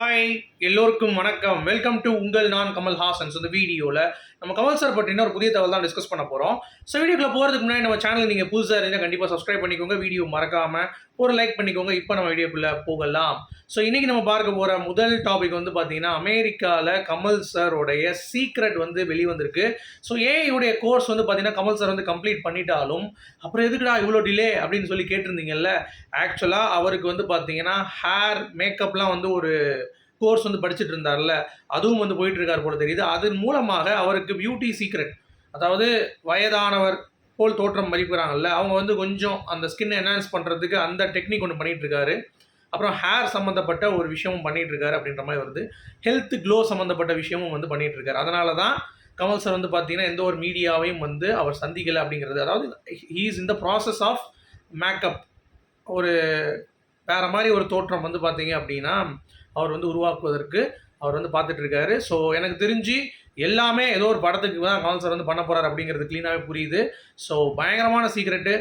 Hi எல்லோருக்கும் வணக்கம். Welcome to உங்கள் நான் கமல்ஹாசன்ஸ் அந்த இந்த வீடியோவில் நம்ம கமல் சார் பற்றின ஒரு புதிய தகவல் தான் டிஸ்கஸ் பண்ண போகிறோம் ஸோ வீடியோக்குள்ள போகிறதுக்கு முன்னாடி நம்ம சேனல் நீங்கள் புதுசாக இருந்தால் கண்டிப்பாக சப்ஸ்கிரைப் பண்ணிக்கோங்க. வீடியோ மறக்காமல் ஒரு லைக் பண்ணிக்கோங்க. இப்போ நம்ம வீடியோக்குள்ளே போகலாம். ஸோ இன்றைக்கி நம்ம பார்க்க போகிற முதல் டாபிக் வந்து பார்த்தீங்கன்னா அமெரிக்காவில் கமல் சாரோடைய சீக்ரெட் வந்து வெளிவந்திருக்கு. ஸோ ஏஐயுடைய கோர்ஸ் வந்து பார்த்தீங்கன்னா கமல் சார் வந்து கம்ப்ளீட் பண்ணிட்டாலும் அப்புறம் எதுக்குடா இவ்வளோ டிலே அப்படின்னு சொல்லி கேட்டிருந்தீங்கல்ல? ஆக்சுவலாக அவருக்கு வந்து பார்த்தீங்கன்னா ஹேர் மேக்கப்லாம் வந்து ஒரு கோர்ஸ் வந்து படிச்சுட்டு இருந்தார்ல அதுவும் வந்து போயிட்டு இருக்கார் போல தெரியுது. அதன் மூலமாக அவருக்கு பியூட்டி சீக்ரெட் அதாவது வயதானவர் போல் தோற்றம் மதிப்புறாங்கல்ல அவங்க வந்து கொஞ்சம் அந்த ஸ்கின் என்ஹான்ஸ் பண்ணுறதுக்கு அந்த டெக்னிக் ஒன்று பண்ணிகிட்டு இருக்காரு அப்புறம் ஹேர் சம்மந்தப்பட்ட ஒரு விஷயமும் பண்ணிகிட்டு இருக்காரு அப்படின்ற மாதிரி வருது. ஹெல்த் க்ளோ சம்மந்தப்பட்ட விஷயமும் வந்து பண்ணிகிட்டு இருக்காரு அதனால தான் கமல் சார் வந்து பார்த்தீங்கன்னா எந்த ஒரு மீடியாவையும் வந்து அவர் சந்திக்கலை அப்படிங்கிறது. அதாவது he's the process of makeup ஒரு வேறு மாதிரி ஒரு தோற்றம் வந்து பார்த்தீங்க அப்படின்னா அவர் வந்து உருவாக்குவதற்கு அவர் வந்து பார்த்துட்டு இருக்காரு. ஸோ எனக்கு தெரிஞ்சு எல்லாமே ஏதோ ஒரு படத்துக்கு தான் கமல் சார் வந்து பண்ண போகிறார் அப்படிங்கிறது க்ளீனாகவே புரியுது. ஸோ பயங்கரமான சீக்ரெட்டு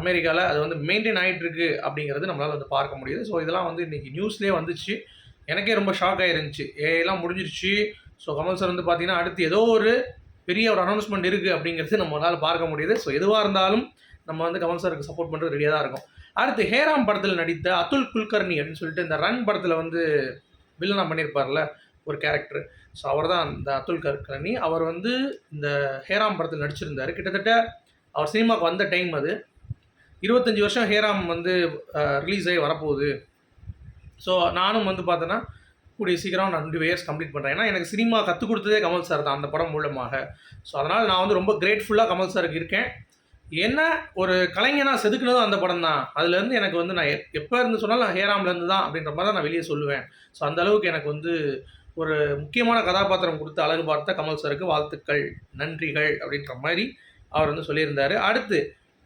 அமெரிக்காவில் அது வந்து மெயின்டைன் ஆகிட்டு இருக்கு அப்படிங்கிறது நம்மளால் வந்து பார்க்க முடியுது. ஸோ இதெல்லாம் வந்து இன்றைக்கி நியூஸ்லேயே வந்துச்சு. எனக்கே ரொம்ப ஷாக் ஆகிருந்துச்சு ஏலாம் முடிஞ்சிருச்சு. ஸோ கமல் சார் வந்து பார்த்தீங்கன்னா அடுத்து ஏதோ ஒரு பெரிய ஒரு அனௌன்ஸ்மெண்ட் இருக்குது அப்படிங்கிறது நம்மளால் பார்க்க முடியுது. ஸோ எதுவாக இருந்தாலும் நம்ம வந்து கமல் சாருக்கு சப்போர்ட் பண்ணுறது ரெடியாக தான் இருக்கும். அடுத்து ஹேராம் படத்தில் நடித்த அத்துல் குல்கர்னி அப்படின்னு சொல்லிட்டு இந்த ரன் படத்தில் வந்து வில்லனா பண்ணியிருப்பார்ல ஒரு கேரக்டர் ஸோ அவர் தான் இந்த அத்துல் கர்கர்னி அவர் வந்து இந்த ஹேராம் படத்தில் நடிச்சிருந்தார். கிட்டத்தட்ட அவர் சினிமாவுக்கு வந்த டைம் அது. இருபத்தஞ்சி வருஷம் ஹேராம் வந்து ரிலீஸ் ஆகி வரப்போகுது. ஸோ நானும் வந்து பார்த்தோன்னா கூடிய சீக்கிரம் நான் ரெண்டு இயர்ஸ் கம்ப்ளீட் பண்ணுறேன் ஏன்னா எனக்கு சினிமா கற்றுக் கொடுத்ததே கமல் சார் தான் அந்த படம் மூலமாக. ஸோ அதனால் நான் வந்து ரொம்ப கிரேட்ஃபுல்லாக கமல் சாருக்கு இருக்கேன். என்ன ஒரு கலைஞனாக செதுக்குனதும் அந்த படம் தான் அதுலேருந்து எனக்கு வந்து நான் எப்போ இருந்து சொன்னாலும் நான் ஹேராம்லேருந்து தான் அப்படின்ற மாதிரி தான் நான் வெளியே சொல்லுவேன். ஸோ அந்த அளவுக்கு எனக்கு வந்து ஒரு முக்கியமான கதாபாத்திரம் கொடுத்து அழகு பார்த்த கமல் சாருக்கு வாழ்த்துக்கள் நன்றிகள் அப்படின்ற மாதிரி அவர் வந்து சொல்லியிருந்தார். அடுத்து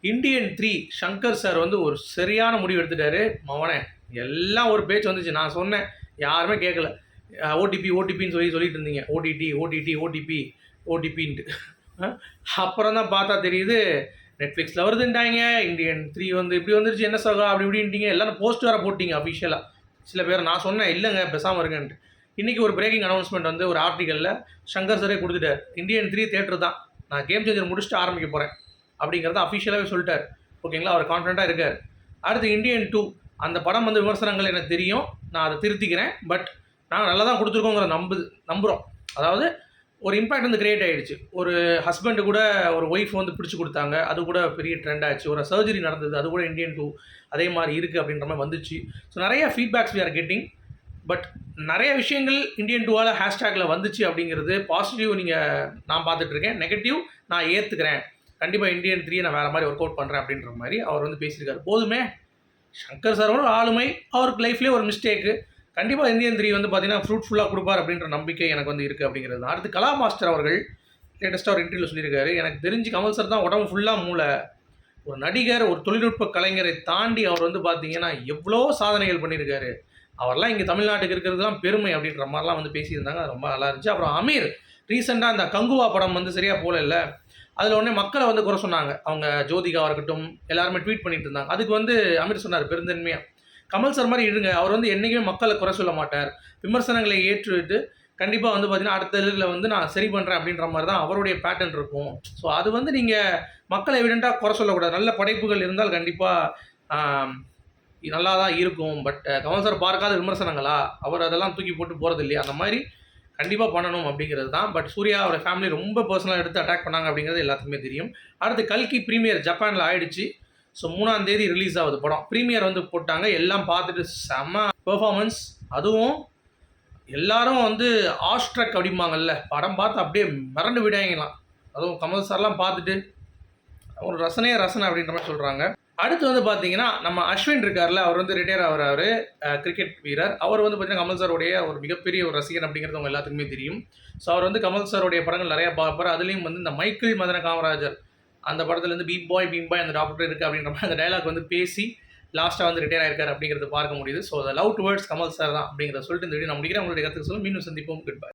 இந்தியன் த்ரீ சங்கர் சார் வந்து ஒரு சரியான முடிவு எடுத்துட்டாரு. மவனே எல்லாம் ஒரு பேச்சு வந்துச்சு. நான் சொன்னேன் யாருமே கேட்கல ஓடிபி ஓடிபின்னு சொல்லி சொல்லிட்டு இருந்தீங்க. ஓடிடி ஓடிடி ஓடிபி ஓடிபின்ட்டு அப்புறம் தான் பார்த்தா தெரியுது நெட்ஃப்ளிக்ஸில் வருதுன்ட்டாங்க. இந்தியன் த்ரீ வந்து இப்படி வந்துருச்சு என்ன சகா அப்படி இப்படின்ட்டீங்க. எல்லாரும் போஸ்ட் வேறு போட்டிங்க அஃபிஷியலாக சில பேர் நான் சொன்னேன் இல்லைங்க பெசாமல் இருக்கேன்ட்டு இன்றைக்கி ஒரு பிரேக்கிங் அனௌன்ஸ்மெண்ட் வந்து ஒரு ஆர்டிக்கலில் சங்கர் சரே கொடுத்துட்டார். இந்தியன் த்ரீ தேட்டர் தான். நான் கேம் சேஞ்சர் முடிச்சுட்டு ஆரம்பிக்க போகிறேன் அப்படிங்கிறத அஃபிஷியலாகவே சொல்லிட்டார். ஓகேங்களா அவர் கான்ஃபிடண்ட்டாக இருக்கார். அடுத்து இந்தியன் டூ அந்த படம் வந்து விமர்சனங்கள் எனக்கு தெரியும். நான் அதை திருத்திக்கிறேன். பட் நாங்கள் நல்லா தான் கொடுத்துருக்கோங்கிற நம்பு நம்புகிறோம் அதாவது ஒரு இம்பேக்ட் வந்து கிரியேட் ஆகிடுச்சு ஒரு ஹஸ்பண்டு கூட ஒரு ஒய்ஃப் வந்து பிடிச்சி கொடுத்தாங்க. அது கூட பெரிய ட்ரெண்ட் ஆச்சு. ஒரு சர்ஜரி நடந்தது. அது கூட இந்தியன் டூ அதே மாதிரி இருக்குது அப்படின்ற மாதிரி வந்துச்சு. ஸோ நிறைய feedbacks we are getting but நிறைய விஷயங்கள் இந்தியன் டூவால் ஹேஷ்டேக்கில் வந்துச்சு அப்படிங்கிறது பாசிட்டிவ் நீங்கள் நான் பார்த்துட்ருக்கேன் நெகட்டிவ் நான் ஏற்றுக்கிறேன் கண்டிப்பாக இந்தியன் த்ரீ நான் வேறு மாதிரி ஒர்க் அவுட் பண்ணுறேன் அப்படின்ற மாதிரி அவர் வந்து பேசியிருக்காரு. போதுமே. சங்கர் சார் ஒரு ஆளுமை அவருக்கு லைஃப்லேயே ஒரு மிஸ்டேக்கு கண்டிப்பாக இந்தியன் த்ரீ வந்து பார்த்தீங்கன்னா ஃப்ரூட்ஃபுல்லாக கொடுப்பார் அப்படின்ற நம்பிக்கை எனக்கு வந்து இருக்குது அப்படிங்கிறது தான். அடுத்து கலா மாஸ்டர் அவர்கள் லேட்டஸ்ட்டாக ஒரு இன்டர்வியூ சொல்லியிருக்காரு. எனக்கு தெரிஞ்சு கமல் சார் தான் உடம்பு ஃபுல்லாக மூளை. ஒரு நடிகர் ஒரு தொழில்நுட்ப கலைஞரை தாண்டி அவர் வந்து பார்த்தீங்கன்னா எவ்வளோ சாதனைகள் பண்ணியிருக்காரு. அவர்லாம் இங்கே தமிழ்நாட்டுக்கு இருக்கிறது தான் பெருமை அப்படின்ற மாதிரிலாம் வந்து பேசியிருந்தாங்க. அது ரொம்ப நல்லா இருந்துச்சு. அப்புறம் அமீர் ரீசெண்டாக அந்த கங்குவா படம் வந்து சரியாக போகல இல்லை அதில் உடனே மக்களை வந்து குறை சொன்னாங்க. அவங்க ஜோதிகாவாக இருக்கட்டும் எல்லாருமே ட்வீட் பண்ணிட்டு இருந்தாங்க. அதுக்கு வந்து அமீர் சொன்னார் பெருந்தன்மையாக கமல் சார் மாதிரி இருங்க. அவர் வந்து என்றைக்குமே மக்களை குறை சொல்ல மாட்டார். விமர்சனங்களை ஏற்றுவிட்டு கண்டிப்பாக வந்து பார்த்தீங்கன்னா அடுத்த இதில் வந்து நான் சரி பண்ணுறேன் அப்படின்ற மாதிரி தான் அவருடைய பேட்டர்ன் இருக்கும். ஸோ அது வந்து நீங்கள் மக்களை எவிடெண்ட்டாக குறை சொல்லக்கூடாது. நல்ல படைப்புகள் இருந்தால் கண்டிப்பாக நல்லா தான் இருக்கும். பட் கமல் சார் பார்க்காத விமர்சனங்களா? அவர் அதெல்லாம் தூக்கி போட்டு போகிறது இல்லையா? அந்த மாதிரி கண்டிப்பாக பண்ணணும் அப்படிங்கிறது தான். பட் சூர்யா அவரோட ஃபேமிலி ரொம்ப பர்சனலாக எடுத்து அட்டாக் பண்ணாங்க அப்படிங்கிறது எல்லாத்துக்குமே தெரியும். அடுத்து கல்கி ப்ரீமியர் ஜப்பானில் ஆயிடுச்சு. ஸோ மூணாம் தேதி ரிலீஸ் ஆகுது படம். ப்ரீமியர் வந்து போட்டாங்க. எல்லாம் பார்த்துட்டு செம்ம பெர்ஃபார்மன்ஸ் அதுவும் எல்லாரும் வந்து ஆஸ்ட்ரக் அப்படிம்பாங்கல்ல. படம் பார்த்து அப்படியே மிரண்டு விடாங்கலாம் அதுவும் கமல் சார்லாம் பார்த்துட்டு ஒரு ரசனையே ரசனை அப்படின்ற மாதிரி சொல்கிறாங்க அடுத்து வந்து பார்த்தீங்கன்னா நம்ம அஸ்வின் இருக்கார்ல. அவர் வந்து ரிட்டையர் ஆகிறாரு. கிரிக்கெட் வீரர். அவர் வந்து பார்த்தீங்கன்னா கமல் சாருடைய ஒரு மிகப்பெரிய ஒரு ரசிகன் அப்படிங்கிறது அவங்க எல்லாத்துக்குமே தெரியும். ஸோ அவர் வந்து கமல் சாருடைய படங்கள் நிறையா பார்ப்பார். அதுலேயும் வந்து இந்த மைக்கிள் மதன காமராஜர் அந்த படத்துலேருந்து பீப் பாய் பீம் பாய் அந்த டாக்டர் இருக்குது அப்படின்ற மாதிரி அந்த டைலாக் வந்து பேசி லாஸ்ட்டாக வந்து ரிட்டையர் ஆயிருக்காரு அப்படிங்கிறது பார்க்க முடியுது. So the love towards Kamal sir தான் அப்படிங்கிறத சொல்லிட்டு இந்த வீடியோ நான் முடிக்கிறேன். உங்களுடைய கருத்துக்கு சொல்லும் மீண்டும் சந்திப்போம். Good bye